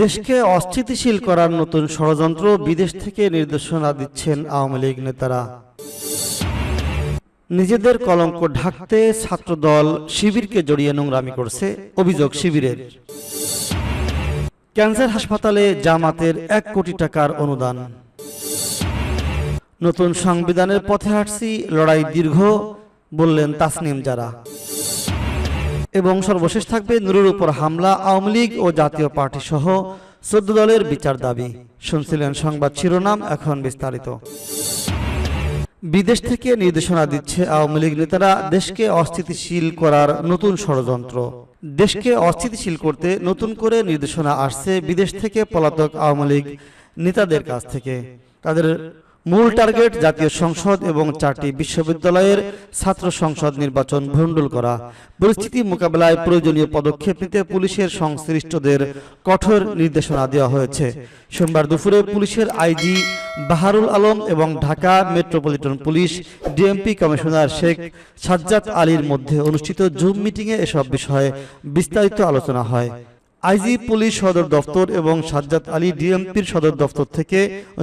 দেশকে অস্থিতিশীল করার নতুন ষড়যন্ত্র বিদেশ থেকে নির্দেশনা দিচ্ছেন আওয়ামী লীগ নেতারা। নিজেদের কলঙ্ক ঢাকতে ছাত্রদল শিবিরকে জড়িয়ে নোংরামি করছে অভিযোগ শিবিরের। ক্যান্সার হাসপাতালে জামাতের এক কোটি টাকার অনুদান। নতুন সংবিধানের পথে হাঁটছি, লড়াই দীর্ঘ, বললেন তাসনিম যারা। এবং সর্বশেষ থাকবে নুরের উপর হামলা, আওয়ামী লীগ ও জাতীয় পার্টি সহ চোদ্দ দলের বিচার দাবি। শুনছিলেন সংবাদ শিরোনাম, এখন বিস্তারিত। বিদেশ থেকে নির্দেশনা দিচ্ছে আওয়ামী লীগ নেতারা দেশকে অস্থিতিশীল করার নতুন ষড়যন্ত্র। দেশকে অস্থিতিশীল করতে নতুন করে নির্দেশনা আসছে বিদেশ থেকে পলাতক আওয়ামী লীগ নেতাদের কাছ থেকে। তাদের মূল টার্গেট জাতীয় সংসদ এবং চারটি বিশ্ববিদ্যালয়ের ছাত্র সংসদ নির্বাচন ভণ্ডুল করা। পরিস্থিতি মোকাবেলায় প্রয়োজনীয় পদক্ষেপ নিতে পুলিশের সংশ্লিষ্টদের কঠোর নির্দেশনা দেওয়া হয়েছে। সোমবার দুপুরে পুলিশের আইজি বাহারুল আলম এবং Dhaka metropolitan police DMP commissioner Sheikh Sajjad আলীর মধ্যে অনুষ্ঠিত জুম মিটিংয়ে এসব বিষয়ে বিস্তারিত আলোচনা হয়। আইজি পুলিশ সদর দফতর এবং সাজ্জাদ আলী ডিএমপির সদর দফতর থেকে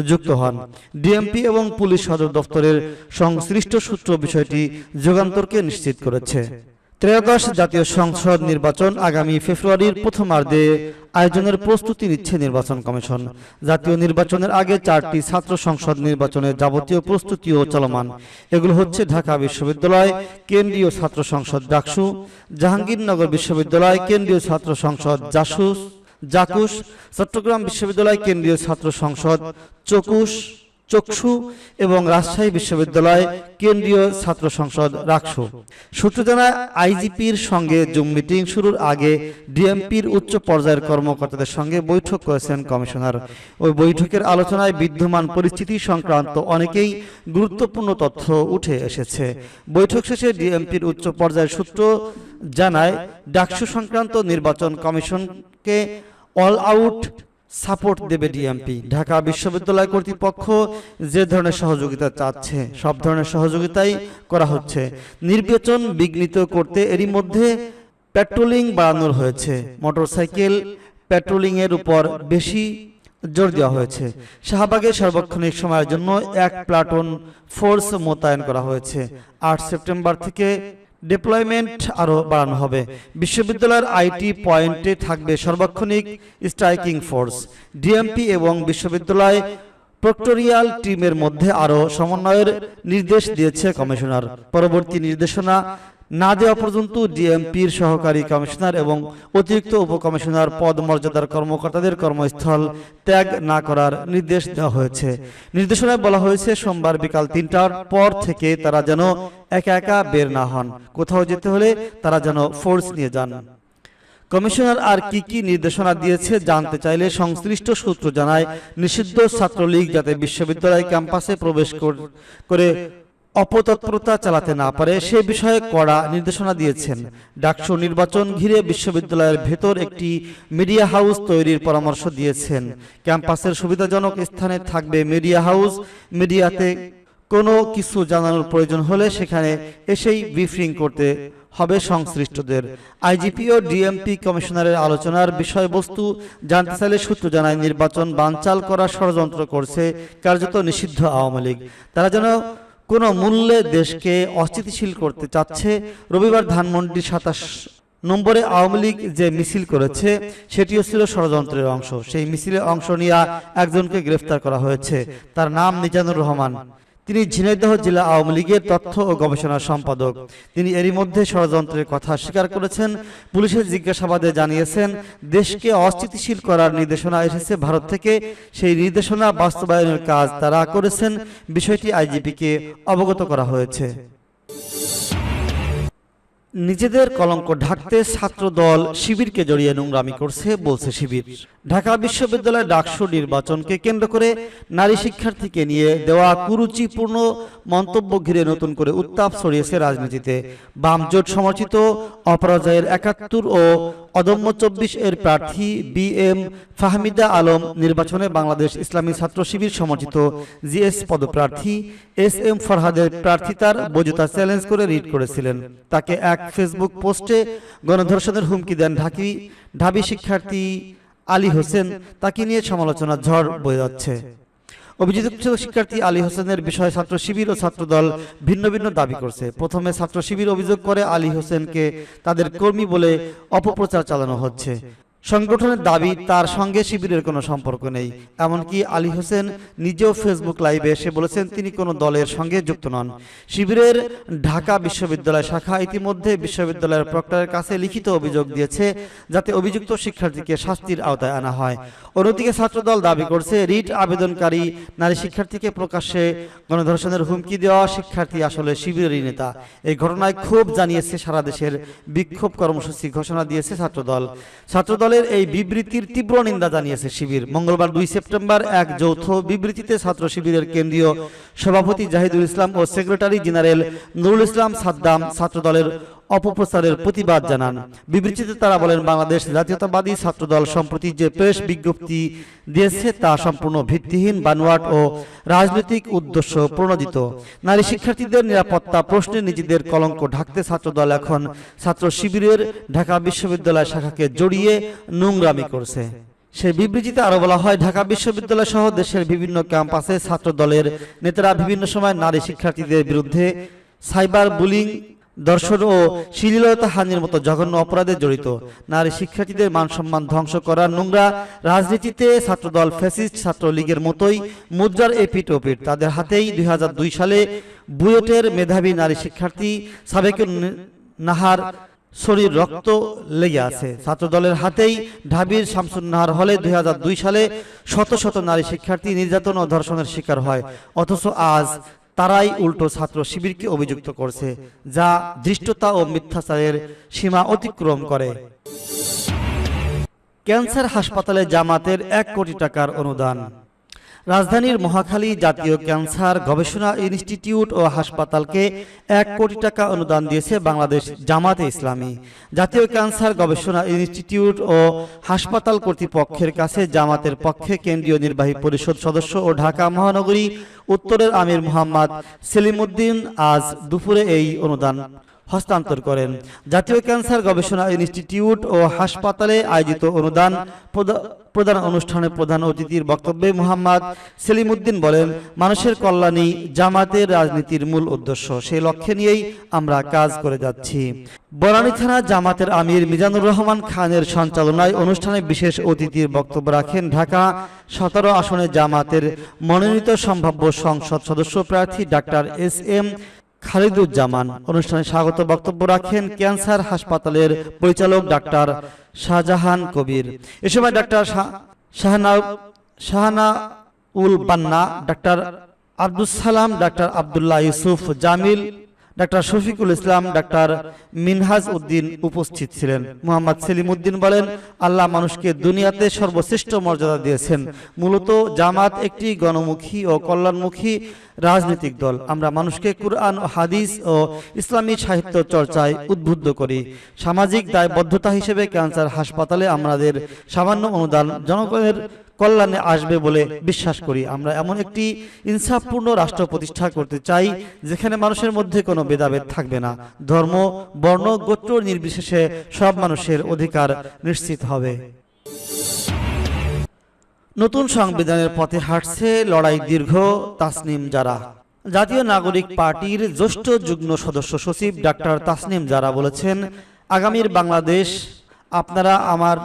যুক্ত হন। ডিএমপি এবং পুলিশ সদর দফতরের সংশ্লিষ্ট সূত্র বিষয়টি যুগান্তরকে নিশ্চিত করেছে। ত্রয়োদশ জাতীয় সংসদ নির্বাচন আগামী ফেব্রুয়ারির প্রথমার্ধে আয়োজনের প্রস্তুতি নিচ্ছে নির্বাচন কমিশন। জাতীয় নির্বাচনের আগে চারটি ছাত্র সংসদ নির্বাচনের যাবতীয় প্রস্তুতিও চলমান। এগুলো হচ্ছে ঢাকা বিশ্ববিদ্যালয়, কেন্দ্রীয় ছাত্র সংসদ ডাকসু, জাহাঙ্গীরনগর বিশ্ববিদ্যালয়, কেন্দ্রীয় ছাত্র সংসদ জাসুস, জাকুশ, চট্টগ্রাম বিশ্ববিদ্যালয়, কেন্দ্রীয় ছাত্র সংসদ চকুশ চক্ষু এবং রাজশাহী বিশ্ববিদ্যালয় কেন্দ্রীয় ছাত্র সংসদ রাকসু। সূত্র জানায় আইজিপির সঙ্গে জুম মিটিং শুরুর আগে ডিএমপির উচ্চ পর্যায়ের কর্মকর্তাদের সঙ্গে বৈঠক করেছেন কমিশনার। ওই বৈঠকের আলোচনায় বিদ্যমান পরিস্থিতি সংক্রান্ত অনেকেই গুরুত্বপূর্ণ তথ্য উঠে এসেছে। বৈঠক শেষে ডিএমপির উচ্চ পর্যায়ের সূত্র জানায়, ডাকসু সংক্রান্ত নির্বাচন কমিশনকে অল আউট সাপোর্ট দেবে ডিএমপি ঢাকা বিশ্ববিদ্যালয় কর্তৃপক্ষ যে ধরনের সহযোগিতা চাচ্ছে, সব ধরনের সহযোগিতাই করা হচ্ছে। নির্বাচন বিঘ্নিত করতে এরই মধ্যে পেট্রোলিং বাড়ানোর হয়েছে। মোটরসাইকেল পেট্রোলিং এর উপর বেশি জোর দেওয়া হয়েছে। শাহবাগে সার্বক্ষণিক সময়ের জন্য এক প্লাটুন ফোর্স মোতায়েন করা হয়েছে। আট সেপ্টেম্বর থেকে ডিপ্লয়মেন্ট আরও বাড়ানো হবে। বিশ্ববিদ্যালয়ের আইটি পয়েন্টে থাকবে সর্বাক্ষণিক স্ট্রাইকিং ফোর্স ডিএমপি এবং বিশ্ববিদ্যালয় প্রক্টোরিয়াল টিমের মধ্যে আরও সমন্বয়ের নির্দেশ দিয়েছে কমিশনার। পরবর্তী নির্দেশনা না দেওয়া পর্যন্ত ডিএমপির সহকারী কমিশনার এবং অতিরিক্ত উপকমিশনার পদ মর্যাদার কর্মকর্তাদের কর্মস্থল ত্যাগ না করার নির্দেশ দেওয়া হয়েছে। নির্দেশনায় বলা হয়েছে, সোমবার বিকাল তিনটার পর থেকে তারা যেন একা একা বের না হন। কোথাও যেতে হলে তারা যেন ফোর্স নিয়ে যান। কমিশনার আর কি কি নির্দেশনা দিয়েছে জানতে চাইলে সংশ্লিষ্ট সূত্র জানায়, নিষিদ্ধ ছাত্রলীগ যাতে বিশ্ববিদ্যালয় ক্যাম্পাসে প্রবেশ কর- অপতৎপরতা চালাতে না পারে, সে বিষয়ে কড়া নির্দেশনা দিয়েছেন। ডাকসু নির্বাচন ঘিরে বিশ্ববিদ্যালয়ের ভেতর একটি মিডিয়া হাউস তৈরির পরামর্শ দিয়েছেন। ক্যাম্পাসের সুবিধাজনক স্থানে থাকবে মিডিয়া হাউস, মিডিয়াতে কোনো কিছু জানানোর প্রয়োজন হলে সেখানে এসেই ব্রিফিং করতে হবে সংশ্লিষ্টদের। আইজিপি ও ডিএমপি কমিশনারের আলোচনার বিষয়বস্তু জানতে চাইলে সূত্র জানায়, নির্বাচন বানচাল করার ষড়যন্ত্র করছে কার্যত নিষিদ্ধ আওয়ামী লীগ। তারা যেন কোনো মূল্যে দেশকে অস্থিতিশীল করতে চাচ্ছে। রবিবার ধানমন্ডি সাতাশ নম্বরে আওয়ামী লীগ যে মিছিল করেছে, সেটিও ছিল ষড়যন্ত্রের অংশ। সেই মিছিলে অংশ নিয়ে একজনকে গ্রেফতার করা হয়েছে। তার নাম মিজানুর রহমান। তিনি ঝিনাইদহ জেলা আওয়ামী লীগের তথ্য ও গবেষণা সম্পাদক। তিনি এরই মধ্যে ষড়যন্ত্রের কথা স্বীকার করেছেন। পুলিশের জিজ্ঞাসাবাদে জানিয়েছেন, দেশকে অস্থিতিশীল করার নির্দেশনা এসেছে ভারত থেকে। সেই নির্দেশনা বাস্তবায়নের কাজ তারা করেছেন। বিষয়টি আইজিপিকে অবগত করা হয়েছে। নিজেদের কলঙ্ক ঢাকতে ছাত্র দল শিবিরকে জড়িয়ে নোংরামি করছে, বলছে শিবির। ঢাকা বিশ্ববিদ্যালয়ের ডাকসু নির্বাচনকে কেন্দ্র করে নারী শিক্ষার্থীকে নিয়ে দেওয়া কুরুচিপূর্ণ মন্তব্য ঘিরে নতুন করে উত্তাপ ছড়িয়েছে রাজনীতিতে। বামজোট সমর্থিত অপরাজয়ের একাত্তর ও অদম্য চব্বিশ এর প্রার্থী বি এম ফাহমিদা আলম নির্বাচনে বাংলাদেশ ইসলামী ছাত্র শিবির সমর্থিত জিএস পদপ্রার্থী এস এম ফরহাদের প্রার্থিতার বৈধতা চ্যালেঞ্জ করে রিট করেছিলেন। তাকে এক ফেসবুক পোস্টে গণধর্ষণের হুমকি দেন ঢাকি, ঢাবি শিক্ষার্থী আলী হোসেন। তাকে নিয়ে সমালোচনা ঝড় বয়ে যাচ্ছে। অভিযুক্ত শিক্ষার্থী আলী হোসেনের বিষয়ে ছাত্র শিবির ও ছাত্রদল ভিন্ন ভিন্ন দাবি করছে। প্রথমে ছাত্র শিবির অভিযোগ করে আলী হোসেনকে তাদের কর্মী বলে অপপ্রচার চালানো হচ্ছে। সংগঠনের দাবি তার সঙ্গে শিবিরের কোনো সম্পর্ক নেই। এমনকি আলী হোসেন নিজেও ফেসবুক লাইভে এসে বলেছেন তিনি কোনো দলের সঙ্গে যুক্ত নন। শিবিরের ঢাকা বিশ্ববিদ্যালয় শাখা ইতিমধ্যে বিশ্ববিদ্যালয়ের প্রক্টরের কাছে লিখিত অভিযোগ দিয়েছে যাতে অভিযুক্ত শিক্ষার্থীকে শাস্তির আওতায় আনা হয়। অন্যদিকে ছাত্রদল দাবি করছে রিট আবেদনকারী নারী শিক্ষার্থীকে প্রকাশ্যে গণধর্ষণের হুমকি দেওয়া শিক্ষার্থী আসলে শিবিরেরই নেতা। এই ঘটনায় ক্ষোভ জানিয়েছে সারা দেশের বিক্ষোভ কর্মসূচি ঘোষণা দিয়েছে ছাত্রদল ছাত্রদলের এই বিবৃতির তীব্র নিন্দা জানিয়েছে শিবির। মঙ্গলবার দুই সেপ্টেম্বর এক যৌথ বিবৃতিতে ছাত্র শিবিরের কেন্দ্রীয় সভাপতি জাহিদুল ইসলাম ও সেক্রেটারি জেনারেল নুরুল ইসলাম সাদ্দাম ছাত্রদলের অপপ্রচারের প্রতিবাদ জানান। বিবৃতিতে তারা বলেন, বাংলাদেশ জাতীয়তাবাদী ছাত্রদল সম্প্রতি যে প্রেস বিজ্ঞপ্তি দিয়েছে তা সম্পূর্ণ ভিত্তিহীন, বানোয়াট ও রাজনৈতিক উদ্দেশ্য প্রণোদিত। নারী শিক্ষার্থীদের নিরাপত্তা প্রশ্নে নিজেদের কলঙ্ক ঢাকতে ছাত্রদল এখন ছাত্র শিবিরের ঢাকা বিশ্ববিদ্যালয় শাখাকে জড়িয়ে নোংরামি করছে। সে বিবৃতিতে আরও বলা হয়, ঢাকা বিশ্ববিদ্যালয় সহ দেশের বিভিন্ন ক্যাম্পাসে ছাত্র দলের নেতারা বিভিন্ন সময় নারী শিক্ষার্থীদের বিরুদ্ধে সাইবার বুলিং দর্শন ও শ্লীলতা হানির মতো জঘন্য অপরাধে জড়িত। নারী শিক্ষার্থীদের মান সম্মান ধ্বংস করার নোংরা রাজনীতিতে ছাত্রদল ফ্যাসিস্ট ছাত্রলীগের মতোই মুদ্রার এপিট ওপিট তাদের হাতেই দুই হাজার দুই সালে বুয়েটের মেধাবী নারী শিক্ষার্থী সাবেকুন নাহার শরীর রক্ত লেগে আছে। ছাত্রদলের হাতেই ঢাবির শামসুন্নাহার হলে দুই হাজার দুই সালে শত শত নারী শিক্ষার্থী নির্যাতন ও ধর্ষণের শিকার হয়। অথচ আজ তারাই উল্টো ছাত্র শিবিরকে অভিযুক্ত করছে, যা ধৃষ্টতা ও মিথ্যাচারের সীমা অতিক্রম করে। ক্যান্সার হাসপাতালে জামাতের এক কোটি টাকার অনুদান। রাজধানীর মহাখালী জাতীয় ক্যান্সার গবেষণা ইনস্টিটিউট ও হাসপাতালকে এক কোটি টাকা অনুদান দিয়েছে বাংলাদেশ জামাতে ইসলামী। জাতীয় ক্যান্সার গবেষণা ইনস্টিটিউট ও হাসপাতাল কর্তৃপক্ষের কাছে জামাতের পক্ষে কেন্দ্রীয় নির্বাহী পরিষদ সদস্য ও ঢাকা মহানগরী উত্তরের আমির মোহাম্মদ সেলিমউদ্দিন আজ দুপুরে এই অনুদান হস্তান্তর করেন। জাতীয় ক্যান্সার গবেষণা ইনস্টিটিউট ও হাসপাতালে আয়োজিত অনুদান প্রদা- প্রদান অনুষ্ঠানে প্রধান অতিথির বক্তব্যে মোহাম্মদ সেলিমউদ্দিন বলেন, মানুষের কল্যাণই জামাতের রাজনীতির মূল উদ্দেশ্য। সেই লক্ষ্যে নিয়েই আমরা কাজ করে যাচ্ছি। বনানী থানা জামাতের আমির মিজানুর রহমান খানের সঞ্চালনায় অনুষ্ঠানে বিশেষ অতিথির বক্তব্য রাখেন ঢাকা সতেরো আসনে জামাতের মনোনীত সম্ভাব্য সংসদ সদস্য প্রার্থী ডাক্তার এস এম খালিদুজ্জামান অনুষ্ঠানে স্বাগত বক্তব্য রাখেন ক্যান্সার হাসপাতালের পরিচালক ডাক্তার শাহজাহান কবির। এ সময় ডাক্তার শাহানা শাহনা উল Banna, doctor Abdul Salam, doctor Abdullah Yusuf, Jamil doctor Shafiqul Islam, doctor Minhaj Uddin উপস্থিত ছিলেন। মোহাম্মদ সেলিম উদ্দিন বলেন, আল্লাহ মানুষকে দুনিয়াতে সর্বশ্রেষ্ঠ মর্যাদা দিয়েছেন। মূলত জামাত একটি গণমুখী ও কল্যাণমুখী রাজনৈতিক দল। আমরা মানুষকে কুরআন হাদিস ও ইসলামী সাহিত্য চর্চায় উদ্বুদ্ধ করি। সামাজিক দায়বদ্ধতা হিসেবে ক্যান্সার হাসপাতালে আমাদের সামান্য অনুদান জনগণের কল্যাণে আসবে বলে বিশ্বাস করি। আমরা এমন একটি ইনসাফপূর্ণ রাষ্ট্র প্রতিষ্ঠা করতে চাই, যেখানে মানুষের মধ্যে কোনো ভেদাভেদ থাকবে না। ধর্ম, বর্ণ, গোত্র নির্বিশেষে সব মানুষের অধিকার নিশ্চিত হবে। নতুন সংবিধানের পথে হাঁটছে লড়াই দীর্ঘ তাসনিম যারা জাতীয় নাগরিক পার্টির জ্যেষ্ঠ যুগ্ম সদস্য সচিব ডাক্তার তাসনিম যারা বলেছেন, আগামীর বাংলাদেশ, আপনারা আমার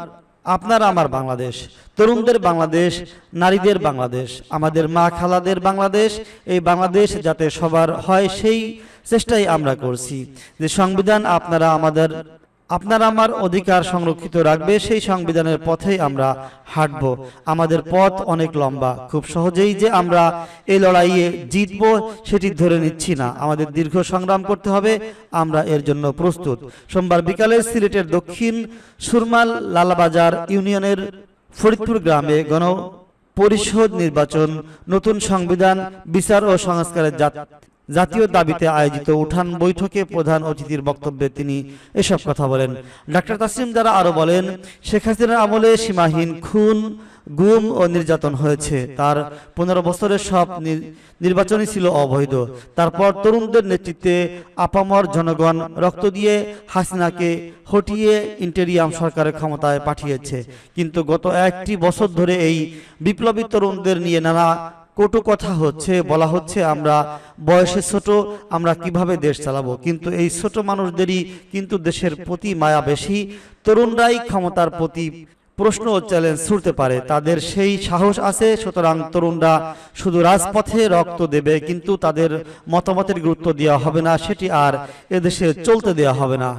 আপনার আমার বাংলাদেশ তরুণদের বাংলাদেশ নারীদের বাংলাদেশ আমাদের মা খালাদের বাংলাদেশ এই বাংলাদেশ যাতে সবার হয় সেই চেষ্টাই আমরা করছি। যে সংবিধান আপনারা আমাদের আপনার আমার অধিকার সংরক্ষিত রাখবে, সেই সংবিধানের পথেই আমরা হাঁটব। আমাদের পথ অনেক লম্বা, খুব সহজেই যে আমরা এই লড়াইয়ে জিতব সেটি ধরে নিচ্ছি না। আমাদের দীর্ঘ সংগ্রাম করতে হবে, আমরা এর জন্য প্রস্তুত। সোমবার বিকালে সিলেটের দক্ষিণ সুরমাল লালাবাজার ইউনিয়নের ফরিদপুর গ্রামে গণ পরিষদ নির্বাচন, নতুন সংবিধান, বিচার ও সংস্কারের জাতীয় দাবিতে আয়োজিত উঠান বৈঠকে প্রধান অতিথির বক্তব্যে তিনি এসব কথা বলেন। ডাক্তার তাসিম দ্বারা আরও বলেন শেখ হাসিনার আমলে সীমাহীন খুন গুম ও নির্যাতন হয়েছে। তার পনেরো বছরের সব নির্বাচনই ছিল অবৈধ। তারপর তরুণদের নেতৃত্বে আপামর জনগণ রক্ত দিয়ে হাসিনাকে হটিয়ে ইন্টেরিয়াম সরকারের ক্ষমতায় পাঠিয়েছে। কিন্তু গত একটি বছর ধরে এই বিপ্লবী তরুণদের নিয়ে নানা কটু কথা হচ্ছে, বলা হচ্ছে আমরা বয়সে ছোট, আমরা কীভাবে দেশ চালাবো? কিন্তু এই ছোট মানুষদেরই কিন্তু দেশের প্রতি মায়া বেশি। তরুণরাই ক্ষমতার প্রতি প্রশ্ন ও চ্যালেঞ্জ ছুটতে পারে। তাদের সেই সাহস আছে, সুতরাং তরুণরা শুধু রাজপথে রক্ত দেবে, কিন্তু তাদের মতামতের গুরুত্ব দেওয়া হবে না, সেটি আর এদেশে চলতে দেওয়া হবে না।